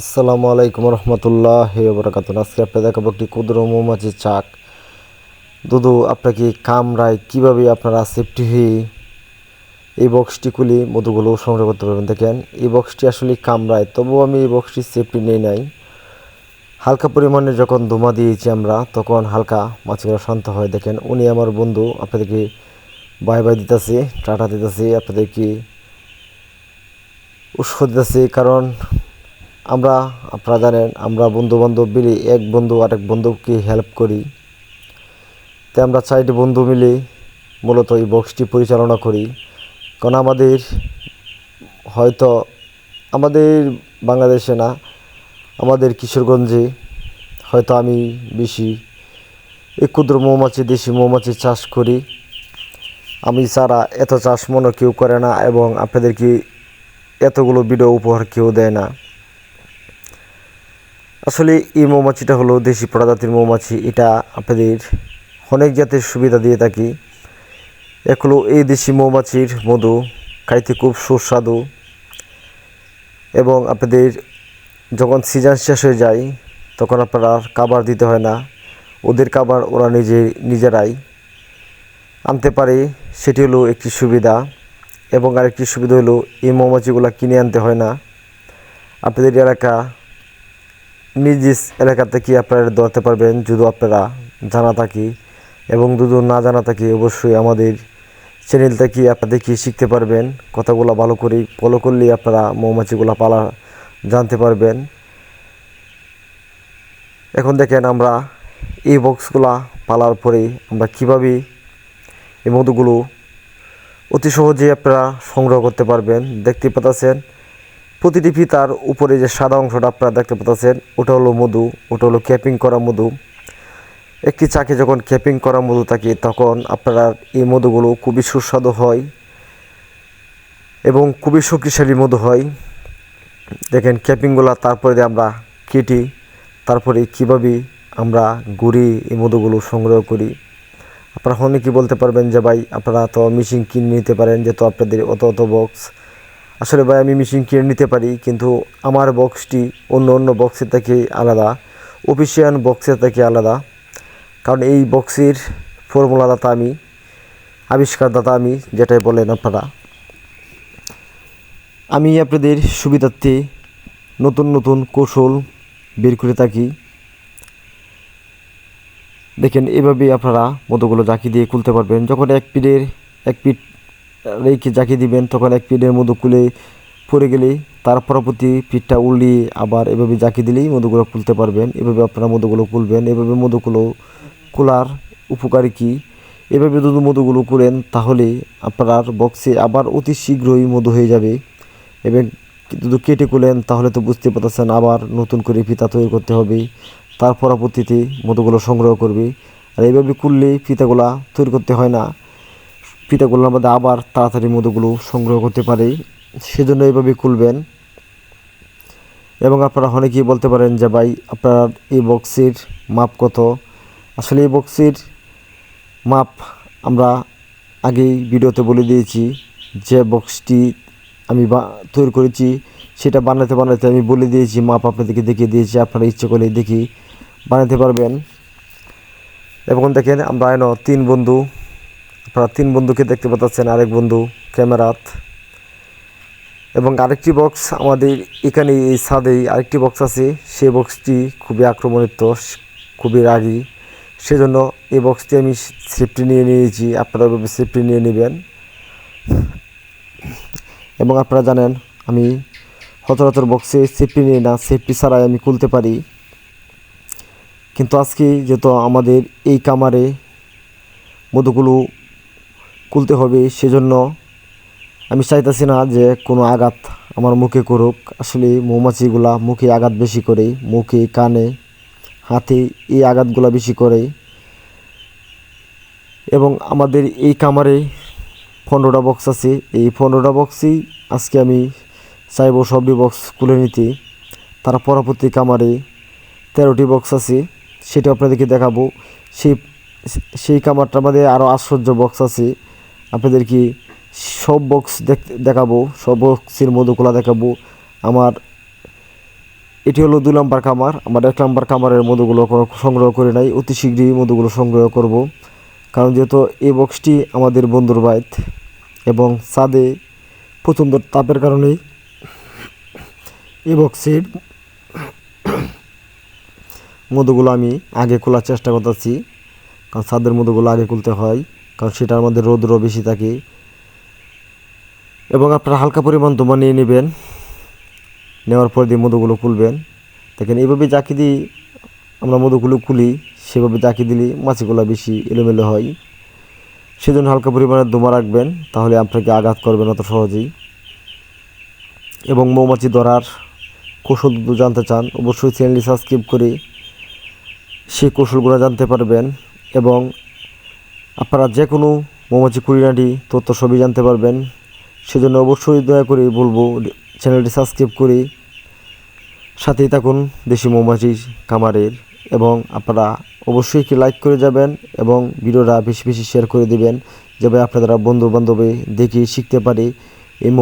আসসালামু আলাইকুম রহমতুল্লাহ বরকাত আজকে আপনি দেখাবো একটি ক্ষুদ্র মৌমাছি চাক। দুদু আপনাকে কামরায় কীভাবে আপনারা সেফটি হয়ে এই বক্সটি খুলে, মধুগুলো সংগ্রহ করতে পারবেন। দেখেন, এই বক্সটি আসলে কামরায় তবুও আমি এই বক্সটি সেফটি নিয়ে নাই। হালকা পরিমাণে যখন ধোমা দিয়েছি আমরা, তখন হালকা মাছগুলো শান্ত হয়। দেখেন, উনি আমার বন্ধু, আপনাদেরকে বাই বাই দিতেছে, টাটা দিতেছে, আপনাদেরকে উৎসাহ দিতেছে, কারণ আমরা আপনারা জানেন, আমরা বন্ধু বান্ধব মিলে এক বন্ধু আরেক বন্ধুকে হেল্প করি। তাই আমরা চারটি বন্ধু মিলে মূলত এই বক্সটি পরিচালনা করি। কারণ আমাদের হয়তো, আমাদের বাংলাদেশে না, আমাদের কিশোরগঞ্জে হয়তো আমি বেশি এই ক্ষুদ্র মৌমাছি, দেশি মৌমাছি চাষ করি। আমি ছাড়া এত চাষ মনে কেউ করে না এবং আপনাদেরকে এতগুলো ভিডিও উপহার কেউ দেয় না। আসলে এই মৌমাছিটা হলো দেশি প্রজাতির মৌমাছি। এটা আপনাদের অনেক জাতের সুবিধা দিয়ে থাকি। এক হলো এই দেশি মৌমাছির মধু খাইতে খুব সুস্বাদু এবং আপনাদের যখন সিজন শেষ হয়ে যায়, তখন আপনারা খাবার দিতে হয় না। ওদের খাবার ওরা নিজে, নিজেরাই আনতে পারে, সেটি হলো একটি সুবিধা। এবং আরেকটি সুবিধা হলো এই মৌমাছিগুলো কিনে আনতে হয় না। আপনাদের এলাকা নিজ নিজ এলাকা থেকে আপনারা দৌড়াতে পারবেন? যদি আপনারা জানা থাকি এবং যদি না জানা থাকি, অবশ্যই আমাদের চ্যানেল থেকে আপনাদের কি শিখতে পারবেন? কথাগুলো ভালো করে ফলো করলে আপনারা মৌমাছিগুলো পালা জানতে পারবেন। এখন দেখেন আমরা এই বক্সগুলা পালার পরে আমরা কীভাবে এই মধুগুলো অতি সহজেই আপনারা সংগ্রহ করতে পারবেন। দেখতে পাচ্ছেন প্রতিটি ফিতার উপরে যে সাদা অংশটা আপনারা দেখতে পাচ্ছেন, ওটা হলো মধু, ওটা হলো ক্যাপিং করা মধু। একটি চাকে যখন ক্যাপিং করা মধু থাকে, তখন আপনারা এই মধুগুলো খুবই সুস্বাদু হয় এবং খুবই শক্তিশালী মধু হয়। দেখেন ক্যাপিংগুলো তারপরে আমরা কেটি, তারপরে কীভাবে আমরা গুড়ি এই মধুগুলো সংগ্রহ করি। আপনারা অনেকেই বলতে পারবেন যে, ভাই, আপনারা তো মেশিন কিনে নিতে পারেন, যেহেতু আপনাদের অত অত বক্স আসলে ভাই, আমি মেশিন কিনে নিতে পারি, কিন্তু আমার বক্সটি অন্য অন্য বক্সের থেকে আলাদা অফিসিয়ান বক্সের থেকে আলাদা। কারণ এই বক্সের ফর্মুলাদাতা আমি, আবিষ্কারদাতা আমি, যেটাই বলেন আপনারা। আমি আপনাদের সুবিধার্থে নতুন নতুন কৌশল বের করে থাকি। দেখেন, এভাবে আপনারা মতোগুলো জাকি দিয়ে খুলতে পারবেন। যখন এক পিঠের, এক পিঠ রেখে জাকি দিবেন, তখন এক পিঠের মধু খুলে পড়ে গেলে তার পরবর্তী পিঠটা উল্লিয়ে আবার এভাবে জাকি দিলেই মধুগুলো খুলতে পারবেন। এভাবে আপনারা মধুগুলো খুলবেন। এভাবে মধুগুলো খোলার উপকারী কী? এভাবে যদি মধুগুলো করেন তাহলে আপনার বক্সে আবার অতি শীঘ্রই মধু হয়ে যাবে। এবং যদি কেটে খুলেন, তাহলে তো বুঝতে পারতেছেন আবার নতুন করে ফিতা তৈরি করতে হবে। তার পরবর্তীতে মধুগুলো সংগ্রহ করবে। আর এইভাবে করলে ফিতাগুলা তৈরি করতে হয় না। ফিতাগুলোর মধ্যে আবার তাড়াতাড়ি মধুগুলো সংগ্রহ করতে পারে। সেজন্য এইভাবে খুলবেন। এবং আপনারা অনেকেই বলতে পারেন যে, ভাই, আপনার এই বক্সের মাপ কত? আসলে এই বক্সের মাপ আমরা আগেই ভিডিওতে বলে দিয়েছি, যে বক্সটি আমি তৈরি করেছি। সেটা বানাতে বানাতে আমি বলে দিয়েছি, মাপ আপনাদেরকে দেখিয়ে দিয়েছি, আপনারা ইচ্ছে করলে দেখি বানাতে পারবেন। এবং দেখেন, আমরা এন তিন বন্ধু আপনারা তিন বন্ধুকে দেখতে পাচ্ছেন, আরেক বন্ধু ক্যামেরাত। এবং আরেকটি বক্স আমাদের এখানে এই ছাদেই আরেকটি বক্স আছে সেই বক্সটি খুবই আক্রমণিত খুবই রাগী। সেজন্য এই বক্সটি আমি সেফটি নিয়ে নিয়েছি, আপনারা সেফটি নিয়ে নেবেন। এবং আপনারা জানেন, আমি সচরাচর বক্সে সেফটি নিয়ে না সেফটি ছাড়াই আমি খুলতে পারি। কিন্তু আজকে যেহেতু আমাদের এই কামারে মধুগুলো খুলতে হবে, সেজন্য আমি চাইতেছি না যে কোনো আঘাত আমার মুখে করুক। আসলে মৌমাছিগুলা মুখে আঘাত বেশি করে, মুখে, কানে, হাতে এই আঘাতগুলা বেশি করে। এবং আমাদের এই কামারে পনেরোটা বক্স আছে। এই পনেরোটা বক্সই আজকে আমি চাইব সবটি বক্স খুলে নিতে। তার পরবর্তী কামারে তেরোটি বক্স আছে, সেটা আপনাদেরকে দেখাবো। সেই সেই কামারটার মধ্যে আরও আশ্চর্য বক্স আছে। আপনাদেরকে সব বক্স দেখ, দেখাবো? সব বক্সের মধুকলা দেখাবো। আমার, এটি হলো দুই নম্বর কামার আমার এক নম্বর কামারের মধুগুলো সংগ্রহ করে নাই। অতি শীঘ্রই মধুগুলো সংগ্রহ করব। কারণ যেহেতু এই বক্সটি আমাদের বন্ধুর বাইত এবং ছাদে প্রচণ্ড তাপের কারণেই এই বক্সের মধুগুলো আমি আগে খোলার চেষ্টা করতেছি। কারণ ছাদের মধুগুলো আগে খুলতে হয়। কারণ সেটার মধ্যে রৌদ্র বেশি থাকে। এবং আপনারা হালকা পরিমাণ ধোঁয়া নিয়ে নেবেন। নেওয়ার পর দিয়ে মধুগুলো খুলবেন। দেখেন এইভাবে জাকি দিই আমরা মধুগুলো খুলি, সেভাবে জাকি দিলে মাছিগুলো বেশি এলোমেলো হয়। সেজন্য হালকা পরিমাণে দোমা রাখবেন, তাহলে আপনাকে আঘাত করবেন অত সহজেই। এবং মৌমাছি ধরার কৌশল জানতে চান, অবশ্যই চ্যানেলটি সাবস্ক্রাইব করে সেই কৌশলগুলো জানতে পারবেন। এবং আপনারা যে কোনো মৌমাছি কুড়িনাটি তথ্য সবই জানতে পারবেন। সেজন্য অবশ্যই দয়া করে বলব, চ্যানেলটি সাবস্ক্রাইব করে সাথেই থাকুন দেশি মৌমাছি কামারের এবং আপনারা অবশ্যই কি লাইক করে যাবেন এবং ভিডিওটা বেশি বেশি শেয়ার করে দিবেন যেভাবে আপনারা বন্ধু বান্ধবে দেখে শিখতে পারে এই